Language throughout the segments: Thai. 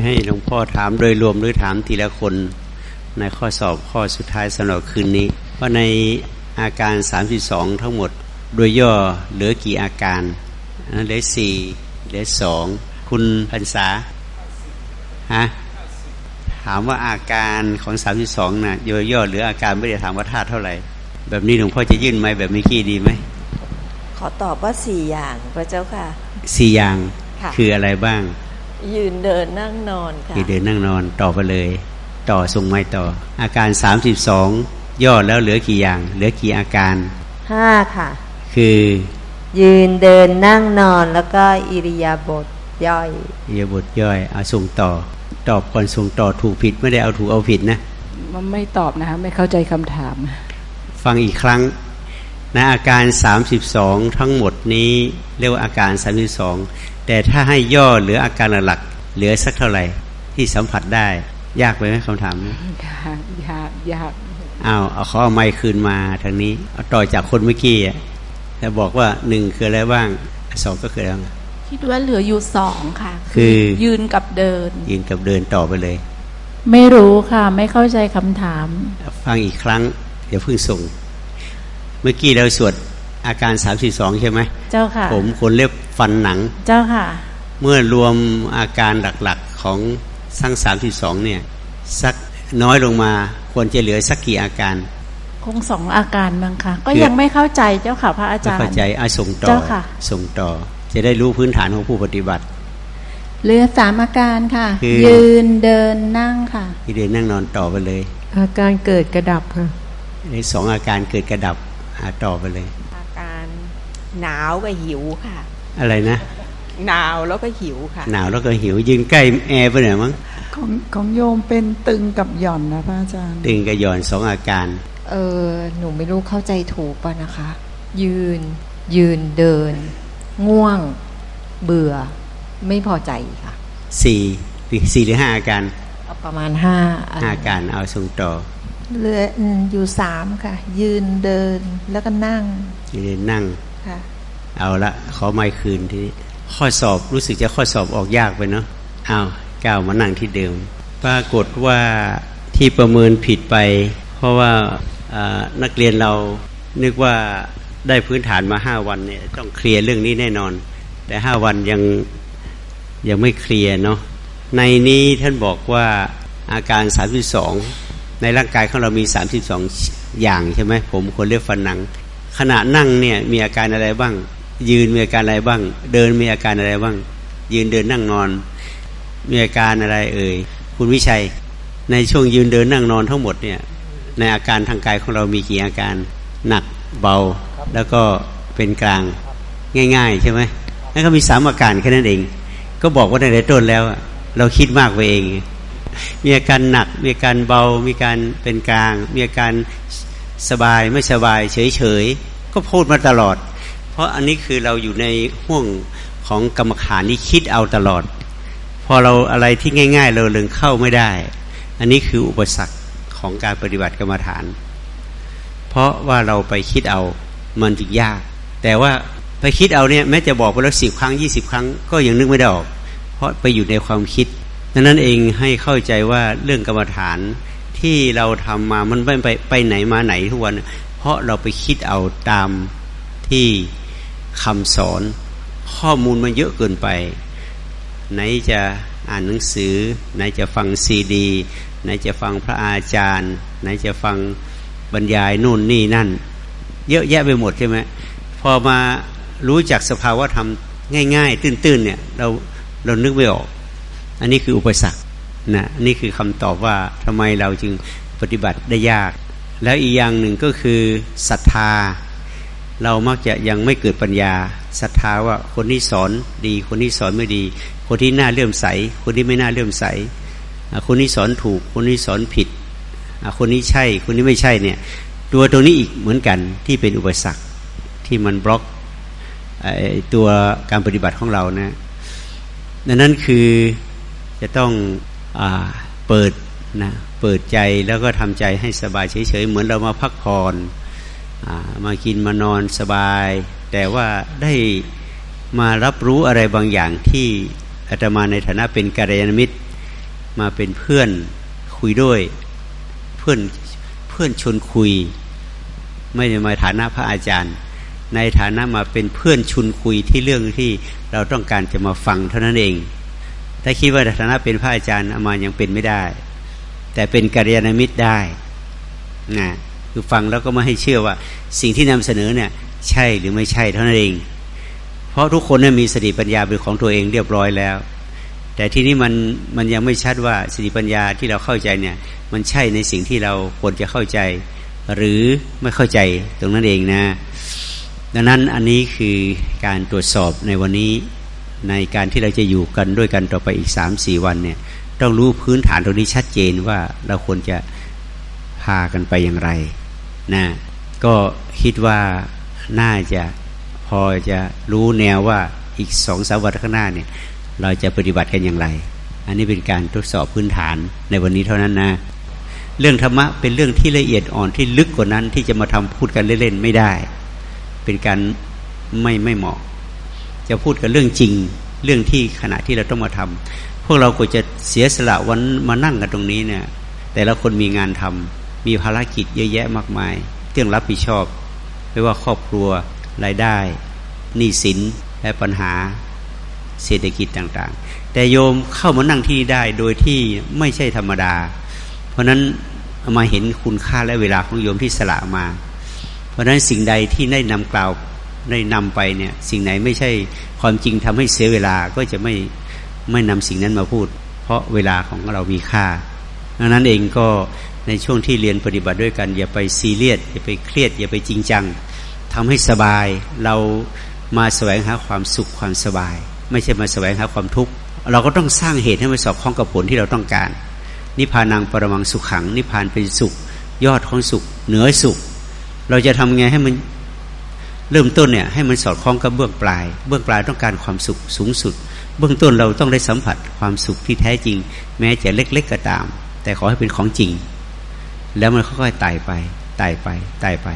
จะให้หลวงพ่อถามโดยรวมหรือถามทีละคนในข้อสอบข้อสุดท้ายสำหรับคืนนี้ ว่าในอาการ 32 ทั้งหมด โดยย่อเหลือกี่อาการเหลือสี่เหลือสองคุณพันษาฮะถามว่าอาการของ 32นะ่ะโดยย่อหรืออาการไม่ได้ถามว่าธาตุเท่าไหร่ แบบนี้หลวงพ่อจะยื่นไหมแบบเมื่อกี้ดีไหมขอตอบว่าสี่อย่างพระเจ้าค่ะสี่อย่างค่ะคืออะไรบ้าง ยืนเดินนั่งนอนค่ะคือเดินนั่งนอนต่อไปเลย ต่อส่งไม่ต่อ อาการ32ย่อแล้วเหลือกี่อย่าง เหลือกี่อาการห้าค่ะ คือ ยืนเดินนั่งนอนแล้วก็อิริยาบถย่อยเอียบทย่อยเอาส่งต่อ ตอบก่อนส่งต่อถูกผิดไม่ได้เอาถูกเอาผิดนะมันไม่ตอบนะคะไม่เข้าใจคำถาม ฟังอีกครั้งนะอาการ 32 ทั้งหมดนี้เรียกว่าอาการ 32 แต่ถ้าให้ย่อเหลืออาการหลักๆเหลือสักเท่าไหร่ที่สัมผัสได้ ยากไปไหมคำถามนี้ยากยากยากอ้าวเอาเขาเอาไมค์คืนมาทางนี้เอาต่อจากคนเมื่อกี้อะแล้วบอกว่าหนึ่งคืออะไรบ้างสองก็คืออะไรบ้างคิดว่าเหลืออยู่สองค่ะ คือยืนกับเดิน ยืนกับเดินต่อไปเลย ไม่รู้ค่ะ ไม่เข้าใจคำถาม ฟังอีกครั้ง เดี๋ยวเพิ่งส่ง เมื่อกี้เราสวด อาการ32ใช่ไหมเจ้าค่ะ ผมขนเล็บฟันหนัง เจ้าค่ะ เมื่อรวมอาการหลักๆของทั้ง32เนี่ยสักน้อยลงมาควรจะเหลือสักกี่อาการ คงสองอาการบ้างค่ะ ก็คือยังไม่เข้าใจเจ้าค่ะพระอาไม่จารเข้าย์ใจอาส่งต่อเจ้าค่ะส่งต่อ จะได้รู้พื้นฐานของผู้ปฏิบัติเหลือสามอาการค่ะคือยืนเดินนั่งค่ะที่เดินนั่งนอนต่อไปเลย อาการเกิดกระดับค่ะในสองอาการเกิดกระดับหาต่อไปเลยอาการ หนาวกับหิวค่ะ อะไรนะหนาวแล้วก็หิวค่ะ หนาวแล้วก็หิวยืนใกล้แอร์ไปหน่อยมั้งของของโยมเป็นตึงกับหย่อนนะพระอาจารย์ ตึงกระหย่อนสองอาการ เออหนูไม่รู้เข้าใจถูกป่ะนะคะ ยืน ยืนเดิน ง่วง เบื่อ ไม่พอใจค่ะสี่หรือสี่หรือห้าอาการเอาประมาณห้าอันห้าอาการเอาส่งต่อเหลืออืมอยู่สามค่ะ ยืนเดินแล้วก็นั่งที่เดินนั่งค่ะ เอาละขอไม้คืนทีนี้ข้อสอบรู้สึกจะข้อสอบออกยากไปเนาะเอาก้าวมานั่งที่เดิม ปรากฏว่าที่ประเมินผิดไป เพราะว่าอ่านักเรียนเรานึกว่าได้พื้นฐานมาห้าวันเนี่ยต้องเคลียร์เรื่องนี้แน่นอน แต่ห้าวันยังยังไม่เคลียร์เนาะในนี้ท่านบอกว่าอาการ 32 ในร่างกายของเรามี 32 อย่างใช่ไหมผมคนเรียกฟันหนัง ขณะนั่งเนี่ยมีอาการอะไรบ้าง ยืนมีอาการอะไรบ้าง เดินมีอาการอะไรบ้าง ยืนเดินนั่งนอน มีอาการอะไรเอ่ยคุณวิชัย ในช่วงยืนเดินนั่งนอนทั้งหมดเนี่ยในอาการทางกายของเรามีกี่อาการหนักเบาแล้วก็เป็นกลางง่ายๆใช่ไหมนั่นก็มีสามอาการแค่นั้นเอง ก็บอกว่าในแต่ต้นแล้ว เราคิดมากไปเอง มีอาการหนัก มีอาการเบา มีการเป็นกลาง มีอาการ สบายไม่สบายเฉยๆ ก็พูดมาตลอด เพราะอันนี้คือเราอยู่ในห่วงของกรรมฐานนี่คิดเอาตลอด พอเราอะไรที่ง่าย ๆ เราเลึงเข้าไม่ได้ อันนี้คืออุปสรรคของการปฏิบัติกรรมฐาน เพราะว่าเราไปคิดเอามันจึงยาก แต่ว่าไปคิดเอาเนี่ยแม้จะบอกไปแล้วสิบครั้งยี่สิบครั้งก็ยังนึกไม่ได้ออก เพราะไปอยู่ในความคิดดังนั้นเองให้เข้าใจว่าเรื่องกรรมฐาน ที่เราทำมามันไม่ไปไปไหนมาไหนทุกวัน เพราะเราไปคิดเอาตามที่คำสอน ข้อมูลมันเยอะเกินไป ไหนจะอ่านหนังสือ ไหนจะฟังซีดี ไหนจะฟังพระอาจารย์ ไหนจะฟังบรรยายนู่นนี่นั่น เยอะแยะไปหมดใช่ไหมพอมารู้จักสภาวะธรรมง่าย ๆ ตื้นๆเนี่ยเราเรานึกไม่ออก อันนี้คืออุปสรรค นะนี่คือคำตอบว่าทำไมเราจึงปฏิบัติได้ยาก แล้วอีกอย่างหนึ่งก็คือศรัทธา เรามักจะยังไม่เกิดปัญญาศรัทธาว่าคนที่สอนดี คนที่สอนไม่ดี คนที่น่าเลื่อมใส คนที่ไม่น่าเลื่อมใส คนที่สอนถูก คนที่สอนผิด คนนี้ใช่ คนนี้ไม่ใช่เนี่ยตัวตัวนี้อีกเหมือนกันที่เป็นอุปสรรคที่มันบล็อกตัวการปฏิบัติของเรานะดังนั้นคือจะต้อง เปิดนะเปิดใจแล้วก็ทำใจให้สบายเฉยๆเหมือนเรามาพักผ่อนอมากินมานอนสบาย แต่ว่าได้มารับรู้อะไรบางอย่างที่อาตมาในฐานะเป็นกัลยาณมิตร มาเป็นเพื่อนคุยด้วยเพื่อนเพื่อนชวนคุย ไม่ได้มาฐานะพระอาจารย์ ในฐานะมาเป็นเพื่อนชุนคุยที่เรื่องที่เราต้องการจะมาฟังเท่านั้นเอง ถ้าคิดว่าฐานะเป็นพระอาจารย์อามายังเป็นไม่ได้ แต่เป็นกัลยาณมิตรได้นะคือฟังแล้วก็ไม่ให้เชื่อว่า สิ่งที่นำเสนอเนี่ย ใช่หรือไม่ใช่เท่านั้นเอง เพราะทุกคนเนี่ยมีสติปัญญาเป็นของตัวเองเรียบร้อยแล้ว แต่ที่นี้มันมันยังไม่ชัดว่าสติปัญญาที่เราเข้าใจเนี่ย มันใช่ในสิ่งที่เราควรจะเข้าใจ หรือไม่เข้าใจตรงนั้นเองนะ ดังนั้นอันนี้คือการตรวจสอบในวันนี้ ในการที่เราจะอยู่กันด้วยกันต่อไปอีกสามสี่วันเนี่ยต้องรู้พื้นฐานตรงนี้ชัดเจนว่าเราควรจะพากันไปอย่างไรนะก็คิดว่าน่าจะพอจะรู้แนวว่าอีกสองสามวันข้างหน้าเนี่ยเราจะปฏิบัติกันอย่างไร อันนี้เป็นการทดสอบพื้นฐานในวันนี้เท่านั้นนะเรื่องธรรมะเป็นเรื่องที่ละเอียดอ่อนที่ลึกกว่านั้นที่จะมาทำพูดกันเล่นๆไม่ได้ เป็นการไม่ไม่เหมาะ จะพูดกันเรื่องจริงเรื่องที่ขณะที่เราต้องมาทำพวกเราก็จะเสียสละวันมานั่งกันตรงนี้เนี่ย แต่ละคนมีงานทำมีภารกิจเยอะแยะมากมายเรื่องรับผิดชอบ ไม่ว่าครอบครัวรายได้หนี้สินและปัญหาเศรษฐกิจต่างๆ แต่โยมเข้ามานั่งที่นี่ได้โดยที่ไม่ใช่ธรรมดา เพราะนั้นมาเห็นคุณค่าและเวลาของโยมที่สละมา เพราะฉะนั้นสิ่งใดที่ได้นำกล่าว ได้นำไปเนี่ย สิ่งไหนไม่ใช่ความจริงทำให้เสียเวลาก็จะไม่ไม่นำสิ่งนั้นมาพูด เพราะเวลาของเรามีค่าดังนั้นเองก็ในช่วงที่เรียนปฏิบัติด้วยกัน อย่าไปซีเรียสอย่าไปเครียด อย่าไปจริงจังทำให้สบายเรามาแสวงหาความสุขความสบาย ไม่ใช่มาแสวงหาความทุกข์เราก็ต้องสร้างเหตุให้มันสอดคล้องกับผลที่เราต้องการ นิพพานังปรมังสุขขัง นิพพานเป็นสุข ยอดของสุข เหนือสุข เราจะทำไงให้มัน เริ่มต้นเนี่ยให้มันสอดคล้องกับเบื้องปลาย เบื้องปลายต้องการความสุขสูงสุด เบื้องต้นเราต้องได้สัมผัสความสุขที่แท้จริง แม้จะเล็ก ๆก็ตาม แต่ขอให้เป็นของจริง แล้วมันค่อยๆไต่ไปไต่ไปไต่ไป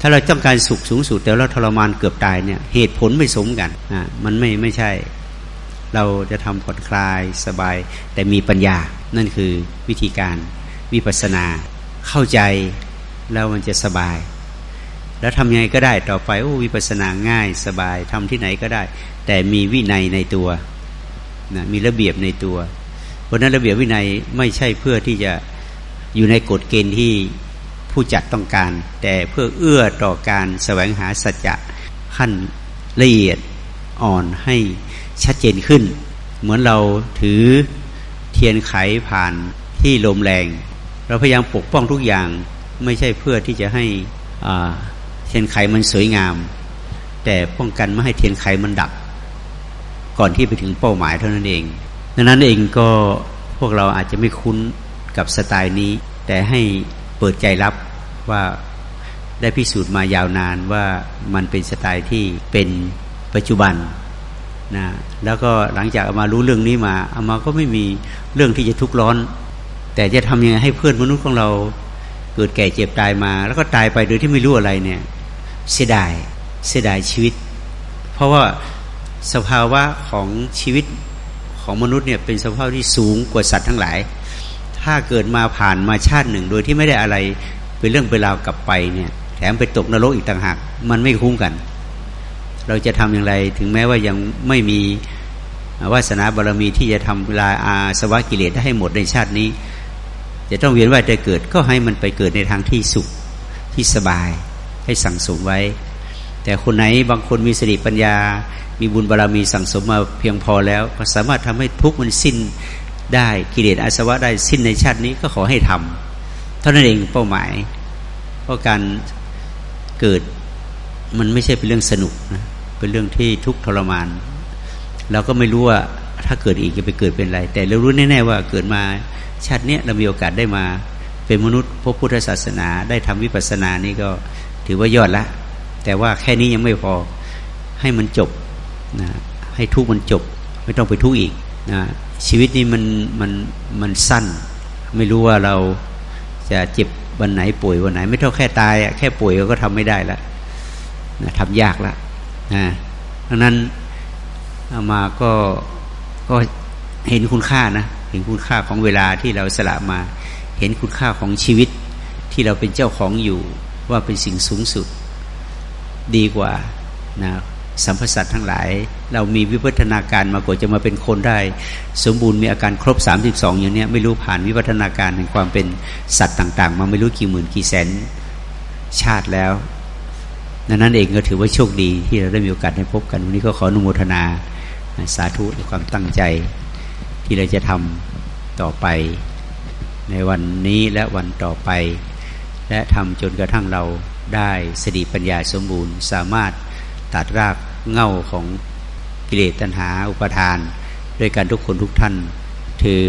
ถ้าเราต้องการสุขสูงสุดแต่เราทรมานเกือบตายเนี่ยเหตุผลไม่สมกันอ่ามันไม่ไม่ใช่ เราจะทำผ่อนคลายสบาย แต่มีปัญญา นั่นคือวิธีการวิปัสสนาเข้าใจแล้วมันจะสบาย แล้วทำยังไงก็ได้ต่อไปโอ้วิปัสสนาง่ายสบายทำที่ไหนก็ได้ แต่มีวินัยในตัวนะมีระเบียบในตัว เพราะนั้นระเบียบวินัยไม่ใช่เพื่อที่จะอยู่ในกฎเกณฑ์ที่ผู้จัดต้องการ แต่เพื่อเอื้อต่อการแสวงหาสัจจะขั้นละเอียดอ่อนให้ชัดเจนขึ้น เหมือนเราถือเทียนไขผ่านที่ลมแรง เราพยายามปกป้องทุกอย่างไม่ใช่เพื่อที่จะให้อ่า เทียนไขมันสวยงาม แต่ป้องกันไม่ให้เทียนไขมันดับก่อนที่ไปถึงเป้าหมายเท่านั้นเอง ดังนั้นเองก็พวกเราอาจจะไม่คุ้นกับสไตล์นี้ แต่ให้เปิดใจรับว่าได้พิสูจน์มายาวนานว่ามันเป็นสไตล์ที่เป็นปัจจุบันนะแล้วก็หลังจากเอามารู้เรื่องนี้มาเอามาก็ไม่มีเรื่องที่จะทุกข์ร้อน แต่จะทำยังไงให้เพื่อนมนุษย์ของเรา เกิดแก่เจ็บตายมา แล้วก็ตายไปโดยที่ไม่รู้อะไรเนี่ย เสียดายเสียดายชีวิต เพราะว่าสภาวะของชีวิตของมนุษย์เนี่ยเป็นสภาพที่สูงกว่าสัตว์ทั้งหลาย ถ้าเกิดมาผ่านมาชาติหนึ่ง โดยที่ไม่ได้อะไรเป็นเรื่องเป็นราวกลับไปเนี่ย แถมไปตกนรกอีกต่างหาก มันไม่คุ้มกัน เราจะทำอย่างไร ถึงแม้ว่ายังไม่มีวาสนาบารมีที่จะทำลายอาสวะกิเลสได้ให้หมดในชาตินี้ จะต้องเวียนว่ายแต่เกิดก็ให้มันไปเกิดในทางที่สุขที่สบายให้สั่งสมไว้ แต่คนไหนบางคนมีสติปัญญา มีบุญบารรมีสั่งสมมาเพียงพอแล้ว ก็สามารถทำให้ทุกมันสิ้นได้กิเลสอาสวะได้สิ้นในชาตินี้ก็ขอให้ทำเท่านั้นเองเป้าหมาย เพราะการเกิดมันไม่ใช่เป็นเรื่องสนุกนะเป็นเรื่องที่ทุกข์ทรมานเราก็ไม่รู้ว่าถ้าเกิดอีกจะไปเกิดเป็นอะไร แต่เรารู้แน่ๆว่าเกิดมา ชาติเนี้ยเรามีโอกาสได้มา เป็นมนุษย์พบพุทธศาสนา ได้ทำวิปัสสนานี่ก็ถือว่ายอดละ แต่ว่าแค่นี้ยังไม่พอให้มันจบนะให้ทุกมันจบ ไม่ต้องไปทุกอีกนะชีวิตนี้มันมันมันสั้น ไม่รู้ว่าเราจะเจ็บวันไหนป่วยวันไหน ไม่เท่าแค่ตายอะแค่ป่วยก็ทำไม่ได้ละนะทำยากละนะดังนั้นามาก็ก็เห็นคุณค่านะ เห็นคุณค่าของเวลาที่เราสละมา เห็นคุณค่าของชีวิตที่เราเป็นเจ้าของอยู่ว่าเป็นสิ่งสูงสุด ดีกว่านะสัมพสัตทั้งหลาย เรามีวิวัฒนาการมากว่าจะมาเป็นคนได้ สมบูรณ์มีอาการครบ 32 อย่างเนี้ยไม่รู้ผ่านวิวัฒนาการแห่งความเป็นสัตว์ต่าง ๆ มาไม่รู้กี่หมื่นกี่แสนชาติแล้วดังนั้นเองก็ถือว่าโชคดีที่เราได้มีโอกาสได้พบกันวันนี้ก็ขออนุโมทนาสาธุในความตั้งใจ ที่เราจะทำต่อไป ในวันนี้และวันต่อไป และทำจนกระทั่งเราได้สติปัญญาสมบูรณ์ สามารถตัดรากเง่าของกิเลสตัณหาอุปทาน ด้วยกันทุกคนทุกท่านถือ